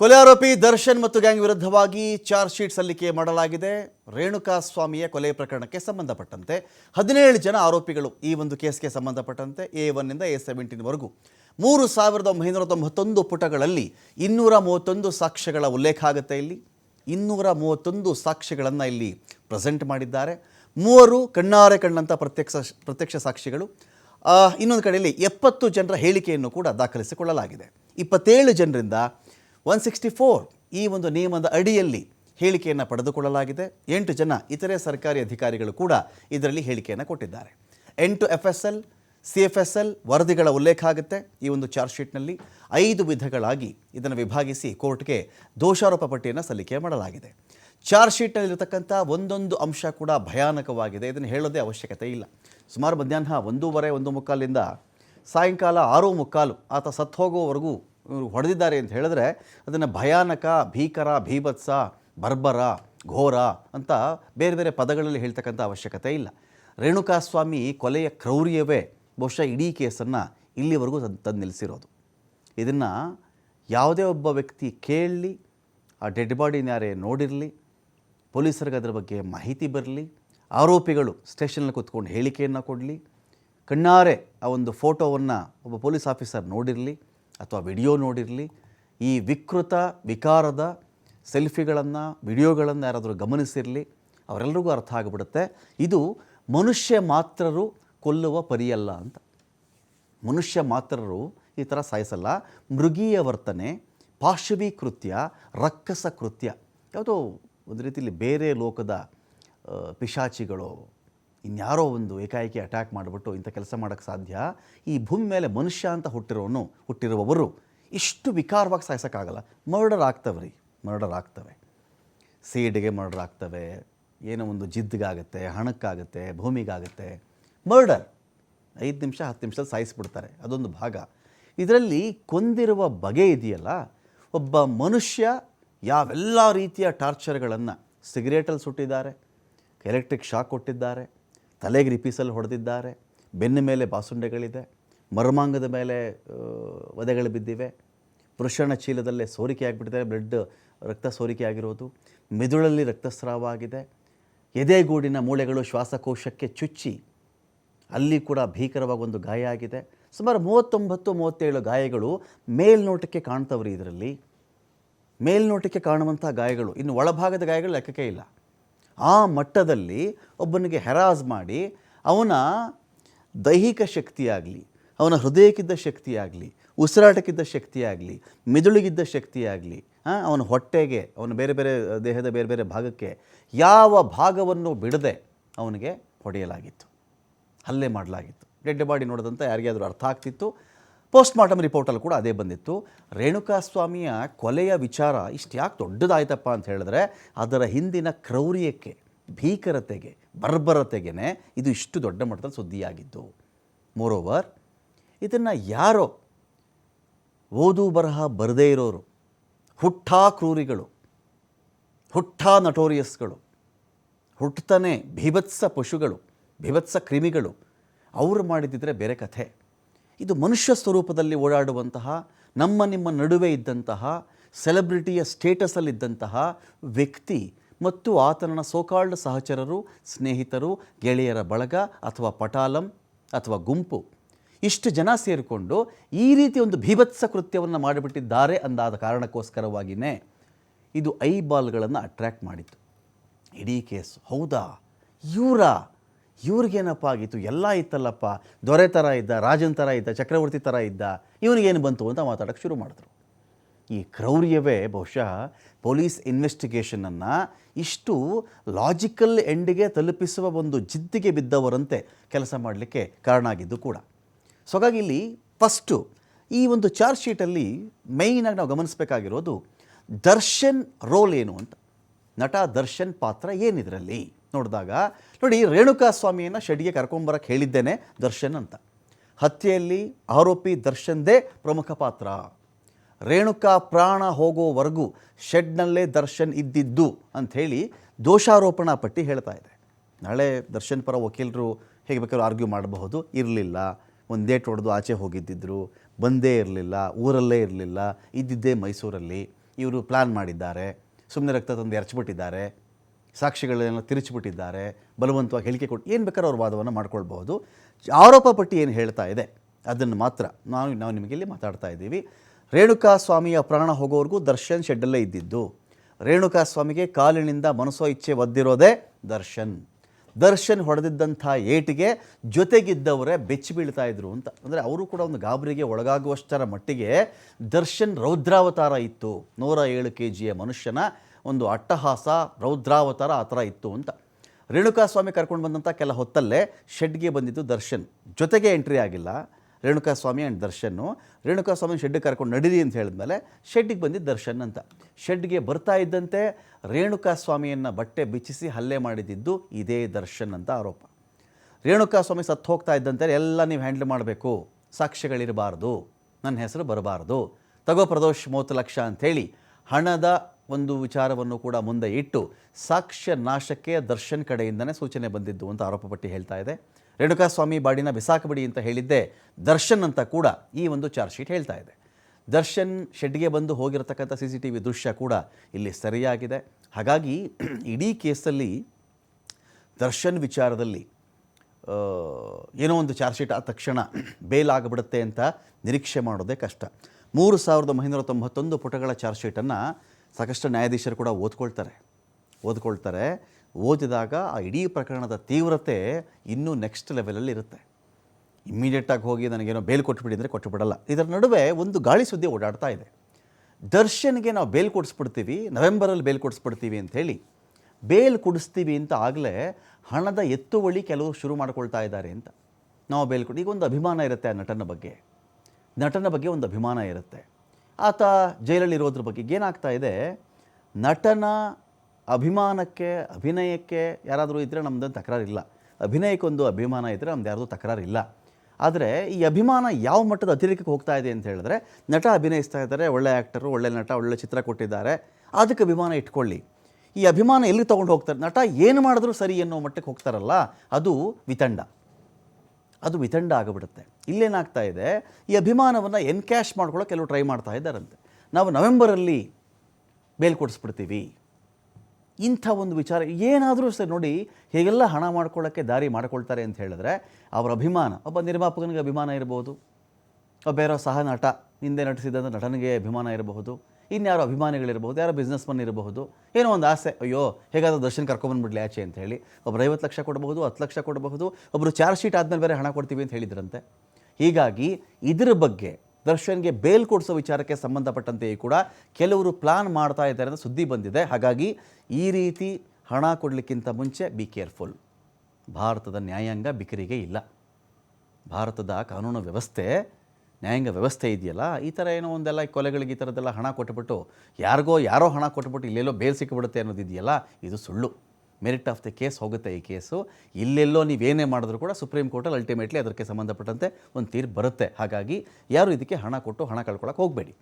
ಕೊಲೆ ಆರೋಪಿ ದರ್ಶನ್ ಮತ್ತು ಗ್ಯಾಂಗ್ ವಿರುದ್ಧವಾಗಿ ಚಾರ್ಜ್ ಶೀಟ್ ಸಲ್ಲಿಕೆ ಮಾಡಲಾಗಿದೆ. ರೇಣುಕಾ ಸ್ವಾಮಿಯ ಕೊಲೆ ಪ್ರಕರಣಕ್ಕೆ ಸಂಬಂಧಪಟ್ಟಂತೆ ಹದಿನೇಳು ಜನ ಆರೋಪಿಗಳು ಈ ಒಂದು ಕೇಸ್ಗೆ ಸಂಬಂಧಪಟ್ಟಂತೆ ಎ ಒನ್ನಿಂದ ಎ ಸೆವೆಂಟೀನ್ವರೆಗೂ ಮೂರು ಸಾವಿರದ ಒಂಬೈನೂರ ತೊಂಬತ್ತೊಂದು ಪುಟಗಳಲ್ಲಿ ಇನ್ನೂರ ಮೂವತ್ತೊಂದು ಸಾಕ್ಷ್ಯಗಳ ಉಲ್ಲೇಖ ಆಗುತ್ತೆ ಇಲ್ಲಿ. ಇನ್ನೂರ ಮೂವತ್ತೊಂದು ಸಾಕ್ಷ್ಯಗಳನ್ನು ಇಲ್ಲಿ ಪ್ರೆಸೆಂಟ್ ಮಾಡಿದ್ದಾರೆ. ಮೂವರು ಕಣ್ಣಾರೆ ಕಣ್ಣಂಥ ಪ್ರತ್ಯಕ್ಷ ಪ್ರತ್ಯಕ್ಷ ಸಾಕ್ಷಿಗಳು ಇನ್ನೊಂದು ಕಡೆಯಲ್ಲಿ ಎಪ್ಪತ್ತು ಜನರ ಹೇಳಿಕೆಯನ್ನು ಕೂಡ ದಾಖಲಿಸಿಕೊಳ್ಳಲಾಗಿದೆ. ಇಪ್ಪತ್ತೇಳು ಜನರಿಂದ ಒನ್ ಸಿಕ್ಸ್ಟಿ ಫೋರ್ ಈ ಒಂದು ನಿಯಮದ ಅಡಿಯಲ್ಲಿ ಹೇಳಿಕೆಯನ್ನು ಪಡೆದುಕೊಳ್ಳಲಾಗಿದೆ. ಎಂಟು ಜನ ಇತರೆ ಸರ್ಕಾರಿ ಅಧಿಕಾರಿಗಳು ಕೂಡ ಇದರಲ್ಲಿ ಹೇಳಿಕೆಯನ್ನು ಕೊಟ್ಟಿದ್ದಾರೆ. ಎಂಟು F S L C F S L ವರದಿಗಳ ಉಲ್ಲೇಖ ಆಗುತ್ತೆ ಈ ಒಂದು ಚಾರ್ಜ್ ಶೀಟ್ನಲ್ಲಿ. ಐದು ವಿಧಗಳಾಗಿ ಇದನ್ನು ವಿಭಾಗಿಸಿ ಕೋರ್ಟ್ಗೆ ದೋಷಾರೋಪ ಪಟ್ಟಿಯನ್ನು ಸಲ್ಲಿಕೆ ಮಾಡಲಾಗಿದೆ. ಚಾರ್ಜ್ ಶೀಟ್ನಲ್ಲಿರತಕ್ಕಂಥ ಒಂದೊಂದು ಅಂಶ ಕೂಡ ಭಯಾನಕವಾಗಿದೆ. ಇದನ್ನು ಹೇಳೋದೇ ಅವಶ್ಯಕತೆ ಇಲ್ಲ. ಸುಮಾರು ಮಧ್ಯಾಹ್ನ ಒಂದೂವರೆ, ಒಂದು ಮುಕ್ಕಾಲಿಂದ ಸಾಯಂಕಾಲ ಆರು ಮುಕ್ಕಾಲು ಆತ ಸತ್ತು ಹೋಗುವವರೆಗೂ ಇವ್ರು ಹೊಡೆದಿದ್ದಾರೆ ಅಂತ ಹೇಳಿದ್ರೆ ಅದನ್ನು ಭಯಾನಕ, ಭೀಕರ, ಭೀಭತ್ಸ, ಬರ್ಬರ, ಘೋರ ಅಂತ ಬೇರೆ ಬೇರೆ ಪದಗಳಲ್ಲಿ ಹೇಳ್ತಕ್ಕಂಥ ಅವಶ್ಯಕತೆ ಇಲ್ಲ. ರೇಣುಕಾಸ್ವಾಮಿ ಕೊಲೆಯ ಕ್ರೌರ್ಯವೇ ಬಹುಶಃ ಇಡೀ ಕೇಸನ್ನು ಇಲ್ಲಿವರೆಗೂ ತಂದು ನಿಲ್ಲಿಸಿರೋದು. ಇದನ್ನು ಯಾವುದೇ ಒಬ್ಬ ವ್ಯಕ್ತಿ ಕೇಳಲಿ, ಆ ಡೆಡ್ ಬಾಡಿನ ಯಾರೇ ನೋಡಿರಲಿ, ಪೊಲೀಸರಿಗೆ ಅದರ ಬಗ್ಗೆ ಮಾಹಿತಿ ಬರಲಿ, ಆರೋಪಿಗಳು ಸ್ಟೇಷನಲ್ಲಿ ಕೂತ್ಕೊಂಡು ಹೇಳಿಕೆಯನ್ನು ಕೊಡಲಿ, ಕಣ್ಣಾರೆ ಆ ಒಂದು ಫೋಟೋವನ್ನು ಒಬ್ಬ ಪೊಲೀಸ್ ಆಫೀಸರ್ ನೋಡಿರಲಿ ಅಥವಾ ವಿಡಿಯೋ ನೋಡಿರಲಿ, ಈ ವಿಕೃತ ವಿಕಾರದ ಸೆಲ್ಫಿಗಳನ್ನು, ವಿಡಿಯೋಗಳನ್ನು ಯಾರಾದರೂ ಗಮನಿಸಿರಲಿ ಅವರೆಲ್ಲರಿಗೂ ಅರ್ಥ ಆಗಿಬಿಡುತ್ತೆ. ಇದು ಮನುಷ್ಯ ಮಾತ್ರರು ಕೊಲ್ಲುವ ಪರಿಯಲ್ಲ ಅಂತ. ಮನುಷ್ಯ ಮಾತ್ರರು ಈ ಥರ ಸಾಯಿಸಲ್ಲ. ಮೃಗೀಯ ವರ್ತನೆ ಪಾಶವಿ ಕೃತ್ಯ ರಕ್ಕಸ ಕೃತ್ಯ. ಯಾವುದೋ ಒಂದು ರೀತಿಯಲ್ಲಿ ಬೇರೆ ಲೋಕದ ಪಿಶಾಚಿಗಳು ಇನ್ಯಾರೋ ಒಂದು ಏಕಾಏಕಿ ಅಟ್ಯಾಕ್ ಮಾಡಿಬಿಟ್ಟು ಇಂಥ ಕೆಲಸ ಮಾಡೋಕ್ಕೆ ಸಾಧ್ಯ? ಈ ಭೂಮಿ ಮೇಲೆ ಮನುಷ್ಯ ಅಂತ ಹುಟ್ಟಿರೋನು, ಹುಟ್ಟಿರುವವರು ಇಷ್ಟು ವಿಕಾರವಾಗಿ ಸಾಯಿಸೋಕ್ಕಾಗಲ್ಲ. ಮರ್ಡರ್ ಆಗ್ತವ್ರಿ ಮರ್ಡರ್ ಆಗ್ತವೆ. ಸೀಡ್ಗೆ ಮರ್ಡರ್ ಆಗ್ತವೆ. ಏನೋ ಒಂದು ಜಿದ್ಗಾಗುತ್ತೆ, ಹಣಕ್ಕಾಗುತ್ತೆ, ಭೂಮಿಗಾಗುತ್ತೆ. ಮರ್ಡರ್ ಐದು ನಿಮಿಷ, ಹತ್ತು ನಿಮಿಷದಲ್ಲಿ ಸಾಯಿಸಿಬಿಡ್ತಾರೆ. ಅದೊಂದು ಭಾಗ. ಇದರಲ್ಲಿ ಕೊಂದಿರುವ ಬಗೆ ಇದೆಯಲ್ಲ, ಒಬ್ಬ ಮನುಷ್ಯ ಯಾವೆಲ್ಲ ರೀತಿಯ ಟಾರ್ಚರ್ಗಳನ್ನು ಸಿಗರೇಟಲ್ಲಿ ಸುಟ್ಟಿದ್ದಾರೆ ಎಲೆಕ್ಟ್ರಿಕ್ ಶಾಕ್ ಕೊಟ್ಟಿದ್ದಾರೆ ತಲೆಗೆ ರಿಪೀಸಲ್ಲಿ ಹೊಡೆದಿದ್ದಾರೆ, ಬೆನ್ನ ಮೇಲೆ ಬಾಸುಂಡೆಗಳಿದೆ, ಮರ್ಮಾಂಗದ ಮೇಲೆ ವಧೆಗಳು ಬಿದ್ದಿವೆ. ವೃಷಣ ಚೀಲದಲ್ಲೇ ಸೋರಿಕೆ ಆಗಿಬಿಟ್ಟಿದ್ದಾರೆ ಬ್ಲಡ್ ರಕ್ತ ಸೋರಿಕೆ ಆಗಿರೋದು. ಮೆದುಳಲ್ಲಿ ರಕ್ತಸ್ರಾವ ಆಗಿದೆ ಎದೆಗೂಡಿನ ಮೂಳೆಗಳು ಶ್ವಾಸಕೋಶಕ್ಕೆ ಚುಚ್ಚಿ, ಅಲ್ಲಿ ಕೂಡ ಭೀಕರವಾಗಿ ಒಂದು ಗಾಯ ಆಗಿದೆ. ಸುಮಾರು ಮೂವತ್ತೊಂಬತ್ತು, ಮೂವತ್ತೇಳು ಗಾಯಗಳು ಮೇಲ್ನೋಟಕ್ಕೆ ಕಾಣ್ತವ್ರಿ ಇದರಲ್ಲಿ. ಮೇಲ್ನೋಟಕ್ಕೆ ಕಾಣುವಂಥ ಗಾಯಗಳು, ಇನ್ನು ಒಳಭಾಗದ ಗಾಯಗಳು ಲೆಕ್ಕಕ್ಕೆ ಇಲ್ಲ. ಆ ಮಟ್ಟದಲ್ಲಿ ಒಬ್ಬನಿಗೆ ಹೆರಾಸ್ ಮಾಡಿ ಅವನ ದೈಹಿಕ ಶಕ್ತಿಯಾಗಲಿ, ಅವನ ಹೃದಯಕ್ಕಿದ್ದ ಶಕ್ತಿಯಾಗಲಿ, ಉಸಿರಾಟಕ್ಕಿದ್ದ ಶಕ್ತಿಯಾಗಲಿ, ಮೆದುಳಿಗಿದ್ದ ಶಕ್ತಿಯಾಗಲಿ ಅವನ ಹೊಟ್ಟೆಗೆ, ಅವನ ಬೇರೆ ಬೇರೆ ದೇಹದ ಬೇರೆ ಬೇರೆ ಭಾಗಕ್ಕೆ ಯಾವ ಭಾಗವನ್ನು ಬಿಡದೆ ಅವನಿಗೆ ಹೊಡೆಯಲಾಗಿತ್ತು. ಹಲ್ಲೆ ಮಾಡಲಾಗಿತ್ತು. ಡೆಡ್ ಬಾಡಿ ನೋಡಿದಂಥ ಯಾರಿಗಾದರೂ ಅರ್ಥ ಆಗ್ತಿತ್ತು? ಪೋಸ್ಟ್ ಮಾರ್ಟಮ್ ರಿಪೋರ್ಟಲ್ಲಿ ಕೂಡ ಅದೇ ಬಂದಿತ್ತು. ರೇಣುಕಾಸ್ವಾಮಿಯ ಕೊಲೆಯ ವಿಚಾರ ಇಷ್ಟು ಯಾಕೆ ದೊಡ್ಡದಾಯ್ತಪ್ಪ ಅಂತ ಹೇಳಿದ್ರೆ ಅದರ ಹಿಂದಿನ ಕ್ರೌರ್ಯಕ್ಕೆ, ಭೀಕರತೆಗೆ, ಬರ್ಬರತೆಗೆನೆ ಇದು ಇಷ್ಟು ದೊಡ್ಡ ಮಟ್ಟದ ಸುದ್ದಿಯಾಗಿದ್ದು. ಮೋರೋವರ್ ಇದನ್ನು ಯಾರೋ ಓದು ಬರಹ ಬರದೇ ಇರೋರು, ಹುಟ್ಟಾ ಕ್ರೂರಿಗಳು, ಹುಟ್ಟಾ ನಟೋರಿಯಸ್ಗಳು ಹುಟ್ಟತಾನೆ ಭೀಭತ್ಸ ಪಶುಗಳು, ಭೀಭತ್ಸ ಕ್ರಿಮಿಗಳು, ಅವರು ಮಾಡಿದ್ದಿದ್ರೆ ಬೇರೆ ಕಥೆ. ಇದು ಮನುಷ್ಯ ಸ್ವರೂಪದಲ್ಲಿ ಓಡಾಡುವಂತಹ, ನಮ್ಮ ನಿಮ್ಮ ನಡುವೆ ಇದ್ದಂತಹ, ಸೆಲೆಬ್ರಿಟಿಯ ಸ್ಟೇಟಸಲ್ಲಿದ್ದಂತಹ ವ್ಯಕ್ತಿ ಮತ್ತು ಆತನ ಸೋಕಾಲ್ಡ್ ಸಹಚರರು, ಸ್ನೇಹಿತರು, ಗೆಳೆಯರ ಬಳಗ ಅಥವಾ ಪಟಾಲಂ ಅಥವಾ ಗುಂಪು ಇಷ್ಟು ಜನ ಸೇರಿಕೊಂಡು ಈ ರೀತಿ ಒಂದು ಭೀಭತ್ಸ ಕೃತ್ಯವನ್ನು ಮಾಡಿಬಿಟ್ಟಿದ್ದಾರೆ ಅಂದಾದ ಕಾರಣಕ್ಕೋಸ್ಕರವಾಗಿಯೇ ಇದು ಐ ಬಾಲ್ಗಳನ್ನು ಅಟ್ರ್ಯಾಕ್ಟ್ ಮಾಡಿತ್ತು. ಇಡೀ ಕೇಸ್. ಹೌದಾ? ಇವರ? ಇವ್ರಿಗೇನಪ್ಪ ಆಗಿತ್ತು? ಎಲ್ಲ ಇತ್ತಲ್ಲಪ್ಪ. ದೊರೆ ಥರ ಇದ್ದ, ರಾಜನ್ ಥರ ಇದ್ದ, ಚಕ್ರವರ್ತಿ ಥರ ಇದ್ದ ಇವನಿಗೇನು ಬಂತು ಅಂತ ಮಾತಾಡೋಕ್ಕೆ ಶುರು ಮಾಡಿದ್ರು. ಈ ಕ್ರೌರ್ಯವೇ ಬಹುಶಃ ಪೊಲೀಸ್ ಇನ್ವೆಸ್ಟಿಗೇಷನನ್ನು ಇಷ್ಟು ಲಾಜಿಕಲ್ ಎಂಡಿಗೆ ತಲುಪಿಸುವ ಒಂದು ಜಿದ್ದಿಗೆ ಬಿದ್ದವರಂತೆ ಕೆಲಸ ಮಾಡಲಿಕ್ಕೆ ಕಾರಣ ಆಗಿದ್ದು ಕೂಡ. ಸೊ ಹಾಗಾಗಿ ಇಲ್ಲಿ ಫಸ್ಟು ಈ ಒಂದು ಚಾರ್ಜ್ ಶೀಟಲ್ಲಿ ಮೇಯ್ನಾಗಿ ನಾವು ಗಮನಿಸಬೇಕಾಗಿರೋದು ದರ್ಶನ್ ರೋಲ್ ಏನು ಅಂತ. ನಟ ದರ್ಶನ್ ಪಾತ್ರ ಏನಿದರಲ್ಲಿ? ನೋಡಿದಾಗ, ನೋಡಿ, ರೇಣುಕಾ ಸ್ವಾಮಿಯನ್ನು ಶೆಡ್ಗೆ ಕರ್ಕೊಂಬರಕ್ಕೆ ಹೇಳಿದ್ದೇನೆ ದರ್ಶನ್ ಅಂತ. ಹತ್ಯೆಯಲ್ಲಿ ಆರೋಪಿ ದರ್ಶನ್ದೇ ಪ್ರಮುಖ ಪಾತ್ರ. ರೇಣುಕಾ ಪ್ರಾಣ ಹೋಗೋವರೆಗೂ ಶೆಡ್ನಲ್ಲೇ ದರ್ಶನ್ ಇದ್ದಿದ್ದು ಅಂಥೇಳಿ ದೋಷಾರೋಪಣಾ ಪಟ್ಟಿ ಹೇಳ್ತಾ ಇದೆ. ನಾಳೆ ದರ್ಶನ್ ಪರ ವಕೀಲರು ಹೇಗೆ ಬೇಕಾದ್ರೂ ಆರ್ಗ್ಯೂ ಮಾಡಬಹುದು, ಇರಲಿಲ್ಲ. ಒಂದೇ ಹೊಡೆದು ಆಚೆ ಹೋಗಿದ್ದಿದ್ರು, ಬಂದೇ ಇರಲಿಲ್ಲ, ಊರಲ್ಲೇ ಇರಲಿಲ್ಲ, ಇದ್ದಿದ್ದೇ ಮೈಸೂರಲ್ಲಿ. ಇವರು ಪ್ಲ್ಯಾನ್ ಮಾಡಿದ್ದಾರೆ. ಸುಮ್ಮನೆ ರಕ್ತ ತಂದು ಎರಚಿಬಿಟ್ಟಿದ್ದಾರೆ. ಸಾಕ್ಷಿಗಳನ್ನೆಲ್ಲ ತಿರುಚಿಬಿಟ್ಟಿದ್ದಾರೆ, ಬಲವಂತವಾಗಿ ಹೇಳಿಕೆ ಕೊಟ್ಟು ಏನು ಬೇಕಾದ್ರೂ ಅವ್ರ ವಾದವನ್ನು ಮಾಡ್ಕೊಳ್ಬಹುದು. ಆರೋಪ ಪಟ್ಟಿ ಏನು ಹೇಳ್ತಾ ಇದೆ, ಅದನ್ನು ಮಾತ್ರ ನಾವು ನಾವು ನಿಮಗೆ ಇಲ್ಲಿ ಮಾತಾಡ್ತಾ ಇದ್ದೀವಿ. ರೇಣುಕಾ ಸ್ವಾಮಿಯ ಪ್ರಾಣ ಹೋಗೋವರೆಗೂ ದರ್ಶನ್ ಶೆಡ್ಡಲ್ಲೇ ಇದ್ದಿದ್ದು. ರೇಣುಕಾ ಸ್ವಾಮಿಗೆ ಕಾಲಿನಿಂದ ಮನಸ್ಸೋ ಇಚ್ಛೆ ಒದ್ದಿರೋದೇ ದರ್ಶನ್. ದರ್ಶನ್ ಹೊಡೆದಿದ್ದಂಥ ಏಟಿಗೆ ಜೊತೆಗಿದ್ದವರೇ ಬೆಚ್ಚಿ ಬೀಳ್ತಾ ಇದ್ರು ಅಂತ. ಅಂದರೆ ಅವರು ಕೂಡ ಒಂದು ಗಾಬರಿಗೆ ಒಳಗಾಗುವಷ್ಟರ ಮಟ್ಟಿಗೆ ದರ್ಶನ್ ರೌದ್ರಾವತಾರ ಇತ್ತು. ನೂರ ಏಳು ಕೆ ಜಿಯ ಮನುಷ್ಯನ ಒಂದು ಅಟ್ಟಹಾಸ, ರೌದ್ರಾವತಾರ ಆ ಥರ ಇತ್ತು ಅಂತ. ರೇಣುಕಾ ಸ್ವಾಮಿ ಕರ್ಕೊಂಡು ಬಂದಂಥ ಕೆಲ ಹೊತ್ತಲ್ಲೇ ಶೆಡ್ಗೆ ಬಂದಿದ್ದು ದರ್ಶನ್. ಜೊತೆಗೆ ಎಂಟ್ರಿ ಆಗಿಲ್ಲ. ರೇಣುಕಾ ಸ್ವಾಮಿ ಆ್ಯಂಡ್ ದರ್ಶನ್ನು. ರೇಣುಕಾ ಸ್ವಾಮಿ ಶೆಡ್ಗೆ ಕರ್ಕೊಂಡು ನಡೀರಿ ಅಂತ ಹೇಳಿದ್ಮೇಲೆ ಶೆಡ್ಡಿಗೆ ಬಂದಿದ್ದು ದರ್ಶನ್ ಅಂತ. ಶೆಡ್ಗೆ ಬರ್ತಾ ಇದ್ದಂತೆ ರೇಣುಕಾ ಸ್ವಾಮಿಯನ್ನು ಬಟ್ಟೆ ಬಿಚ್ಚಿಸಿ ಹಲ್ಲೆ ಮಾಡಿದ್ದು ಇದೇ ದರ್ಶನ್ ಅಂತ ಆರೋಪ. ರೇಣುಕಾ ಸ್ವಾಮಿ ಸತ್ತು ಹೋಗ್ತಾ ಇದ್ದಂತೆ ಎಲ್ಲ ನೀವು ಹ್ಯಾಂಡಲ್ ಮಾಡಬೇಕು. ಸಾಕ್ಷ್ಯಗಳಿರಬಾರ್ದು. ನನ್ನ ಹೆಸರು ಬರಬಾರ್ದು. ತಗೋ ಪ್ರದೋಷ್ ಮೂವತ್ತು ಲಕ್ಷ ಅಂಥೇಳಿ ಹಣದ ಒಂದು ವಿಚಾರವನ್ನು ಕೂಡ ಮುಂದೆ ಇಟ್ಟು ಸಾಕ್ಷ್ಯ ನಾಶಕ್ಕೆ ದರ್ಶನ್ ಕಡೆಯಿಂದನೇ ಸೂಚನೆ ಬಂದಿದ್ದು ಅಂತ ಆರೋಪ ಪಟ್ಟಿ ಹೇಳ್ತಾ ಇದೆ. ರೇಣುಕಾ ಸ್ವಾಮಿ ಬಾಡಿನ ಬಿಸಾಕಬಿಡಿ ಅಂತ ಹೇಳಿದ್ದೆ ದರ್ಶನ್ ಅಂತ ಕೂಡ ಈ ಒಂದು ಚಾರ್ಜ್ ಶೀಟ್ ಹೇಳ್ತಾ ಇದೆ. ದರ್ಶನ್ ಶೆಡ್ಗೆ ಬಂದು ಹೋಗಿರತಕ್ಕಂಥ ಸಿ ಸಿ ಟಿ ವಿ ದೃಶ್ಯ ಕೂಡ ಇಲ್ಲಿ ಸರಿಯಾಗಿದೆ. ಹಾಗಾಗಿ ಇಡೀ ಕೇಸಲ್ಲಿ ದರ್ಶನ್ ವಿಚಾರದಲ್ಲಿ ಏನೋ ಒಂದು ಚಾರ್ಜ್ ಶೀಟ್ ಆದ ತಕ್ಷಣ ಬೇಲ್ ಆಗಿಬಿಡುತ್ತೆ ಅಂತ ನಿರೀಕ್ಷೆ ಮಾಡೋದೇ ಕಷ್ಟ. ಮೂರು ಸಾವಿರದ ಒಂಬೈನೂರ ತೊಂಬತ್ತೊಂದು ಪುಟಗಳ ಚಾರ್ಜ್ ಶೀಟನ್ನು ಸಾಕಷ್ಟು ನ್ಯಾಯಾಧೀಶರು ಕೂಡ ಓದ್ಕೊಳ್ತಾರೆ. ಓದ್ಕೊಳ್ತಾರೆ. ಓದಿದಾಗ ಆ ಇಡೀ ಪ್ರಕರಣದ ತೀವ್ರತೆ ಇನ್ನೂ ನೆಕ್ಸ್ಟ್ ಲೆವೆಲಲ್ಲಿ ಇರುತ್ತೆ. ಇಮ್ಮಿಡಿಯೇಟಾಗಿ ಹೋಗಿ ನನಗೇನೋ ಬೇಲ್ ಕೊಟ್ಬಿಡಿ ಅಂದರೆ ಕೊಟ್ಟುಬಿಡಲ್ಲ ಇದರ ನಡುವೆ ಒಂದು ಗಾಳಿ ಸುದ್ದಿ ಓಡಾಡ್ತಾ ಇದೆ. ದರ್ಶನ್ಗೆ ನಾವು ಬೇಲ್ ಕೊಡಿಸ್ಬಿಡ್ತೀವಿ, ನವೆಂಬರಲ್ಲಿ ಬೇಲ್ ಕೊಡಿಸ್ಬಿಡ್ತೀವಿ ಅಂಥೇಳಿ ಬೇಲ್ ಕೊಡಿಸ್ತೀವಿ ಅಂತ ಆಗಲೇ ಹಣದ ಎತ್ತುವಳಿ ಕೆಲವು ಶುರು ಮಾಡ್ಕೊಳ್ತಾ ಇದ್ದಾರೆ ಅಂತ. ನಾವು ಬೇಲ್ ಕೊಡಿ ಈಗ ಒಂದು ಅಭಿಮಾನ ಇರುತ್ತೆ ಆ ನಟನ ಬಗ್ಗೆ. ನಟನ ಬಗ್ಗೆ ಒಂದು ಅಭಿಮಾನ ಇರುತ್ತೆ. ಆತ ಜೈಲಲ್ಲಿ ಇರೋದ್ರ ಬಗ್ಗೆ ಏನಾಗ್ತಾ ಇದೆ? ನಟನ, ಅಭಿಮಾನಕ್ಕೆ, ಅಭಿನಯಕ್ಕೆ ಯಾರಾದರೂ ಇದ್ದರೆ ನಮ್ಮದು ತಕರಾರಿಲ್ಲ. ಅಭಿನಯಕ್ಕೊಂದು ಅಭಿಮಾನ ಇದ್ದರೆ ನಮ್ದು ಯಾರದೂ ತಕರಾರಿಲ್ಲ. ಆದರೆ ಈ ಅಭಿಮಾನ ಯಾವ ಮಟ್ಟದ ಅತಿರೇಕಕ್ಕೆ ಹೋಗ್ತಾ ಇದೆ ಅಂತ ಹೇಳಿದ್ರೆ, ನಟ ಅಭಿನಯಿಸ್ತಾ ಇದ್ದಾರೆ, ಒಳ್ಳೆ ಆ್ಯಕ್ಟರು ಒಳ್ಳೆ ನಟ, ಒಳ್ಳೆ ಚಿತ್ರ ಕೊಟ್ಟಿದ್ದಾರೆ. ಅದಕ್ಕೆ ಅಭಿಮಾನ ಇಟ್ಕೊಳ್ಳಿ. ಈ ಅಭಿಮಾನ ಎಲ್ಲಿ ತೊಗೊಂಡು ಹೋಗ್ತಾರೆ? ನಟ ಏನು ಮಾಡಿದ್ರೂ ಸರಿ ಅನ್ನೋ ಮಟ್ಟಕ್ಕೆ ಹೋಗ್ತಾರಲ್ಲ, ಅದು ವಿತಂಡ. ಅದು ವಿತಂಡ ಆಗಿಬಿಡುತ್ತೆ. ಇಲ್ಲೇನಾಗ್ತಾ ಇದೆ, ಈ ಅಭಿಮಾನವನ್ನು ಎನ್ಕ್ಯಾಶ್ ಮಾಡ್ಕೊಳ್ಳೋ ಕೆಲವು ಟ್ರೈ ಮಾಡ್ತಾ ಇದ್ದಾರಂತೆ. ನಾವು ನವೆಂಬರಲ್ಲಿ ಬೇಲ್ ಕೊಡಿಸ್ಬಿಡ್ತೀವಿ. ಇಂಥ ಒಂದು ವಿಚಾರ, ಏನಾದರೂ ಸರಿ ನೋಡಿ, ಹೇಗೆಲ್ಲ ಹಣ ಮಾಡ್ಕೊಳ್ಳೋಕ್ಕೆ ದಾರಿ ಮಾಡ್ಕೊಳ್ತಾರೆ ಅಂತ ಹೇಳಿದ್ರೆ, ಅವರ ಅಭಿಮಾನ, ಒಬ್ಬ ನಿರ್ಮಾಪಕನಿಗೆ ಅಭಿಮಾನ ಇರ್ಬೋದು, ಒಬ್ಬ ಬೇರೆ ಸಹ ನಟ, ಹಿಂದೆ ನಟಿಸಿದಂಥ ನಟನಿಗೆ ಅಭಿಮಾನ ಇರಬಹುದು ಇನ್ಯಾರೋ ಅಭಿಮಾನಿಗಳಿರಬಹುದು, ಯಾರೋ ಬಿಸ್ನೆಸ್ ಮನ್ ಇರಬಹುದು, ಏನೋ ಒಂದು ಆಸೆ, ಅಯ್ಯೋ, ಹೇಗಾದರೂ ದರ್ಶನ್ ಕರ್ಕೊಂಬಂದ್ಬಿಡ್ಲಿ ಆಚೆ ಅಂತ ಹೇಳಿ ಒಬ್ರು ಐವತ್ತು ಲಕ್ಷ ಕೊಡಬಹುದು, ಹತ್ತು ಲಕ್ಷ ಕೊಡಬಹುದು ಒಬ್ಬರು ಚಾರ್ಜ್ ಶೀಟ್ ಆದಮೇಲೆ ಬೇರೆ ಹಣ ಕೊಡ್ತೀವಿ ಅಂತ ಹೇಳಿದ್ರಂತೆ. ಹೀಗಾಗಿ ಇದರ ಬಗ್ಗೆ ದರ್ಶನ್ಗೆ ಬೇಲ್ ಕೊಡಿಸೋ ವಿಚಾರಕ್ಕೆ ಸಂಬಂಧಪಟ್ಟಂತೆಯೂ ಕೂಡ ಕೆಲವರು ಪ್ಲಾನ್ ಮಾಡ್ತಾ ಇದ್ದಾರೆ ಅಂತ ಸುದ್ದಿ ಬಂದಿದೆ. ಹಾಗಾಗಿ ಈ ರೀತಿ ಹಣ ಕೊಡಲಿಕ್ಕಿಂತ ಮುಂಚೆ ಬಿ ಕೇರ್ಫುಲ್ ಭಾರತದ ನ್ಯಾಯಾಂಗ ಬಿಕರಿಗೆ ಇಲ್ಲ. ಭಾರತದ ಕಾನೂನು ವ್ಯವಸ್ಥೆ ನ್ಯಾಯಾಂಗ ವ್ಯವಸ್ಥೆ ಇದೆಯಲ್ಲ, ಈ ಥರ ಏನೋ ಒಂದೆಲ್ಲ ಕೊಲೆಗಳಿಗೆ ಈ ಥರದ್ದೆಲ್ಲ ಹಣ ಕೊಟ್ಟುಬಿಟ್ಟು ಯಾರಿಗೋ ಯಾರೋ ಹಣ ಕೊಟ್ಟುಬಿಟ್ಟು ಇಲ್ಲೆಲ್ಲೋ ಬೇಲ್ ಸಿಕ್ಕಿಬಿಡುತ್ತೆ ಅನ್ನೋದಿದೆಯಲ್ಲ ಇದು ಸುಳ್ಳು. ಮೆರಿಟ್ ಆಫ್ ದ ಕೇಸ್ ಹೋಗುತ್ತೆ ಈ ಕೇಸು. ಇಲ್ಲೆಲ್ಲೋ ನೀವೇನೇ ಮಾಡಿದ್ರು ಕೂಡ ಸುಪ್ರೀಂ ಕೋರ್ಟಲ್ಲಿ ಅಲ್ಟಿಮೇಟ್ಲಿ ಅದಕ್ಕೆ ಸಂಬಂಧಪಟ್ಟಂತೆ ಒಂದು ತೀರ್ಪು ಬರುತ್ತೆ. ಹಾಗಾಗಿ ಯಾರು ಇದಕ್ಕೆ ಹಣ ಕೊಟ್ಟು ಹಣ ಕಳ್ಕೊಳ್ಳೋಕೆ ಹೋಗಬೇಡಿ.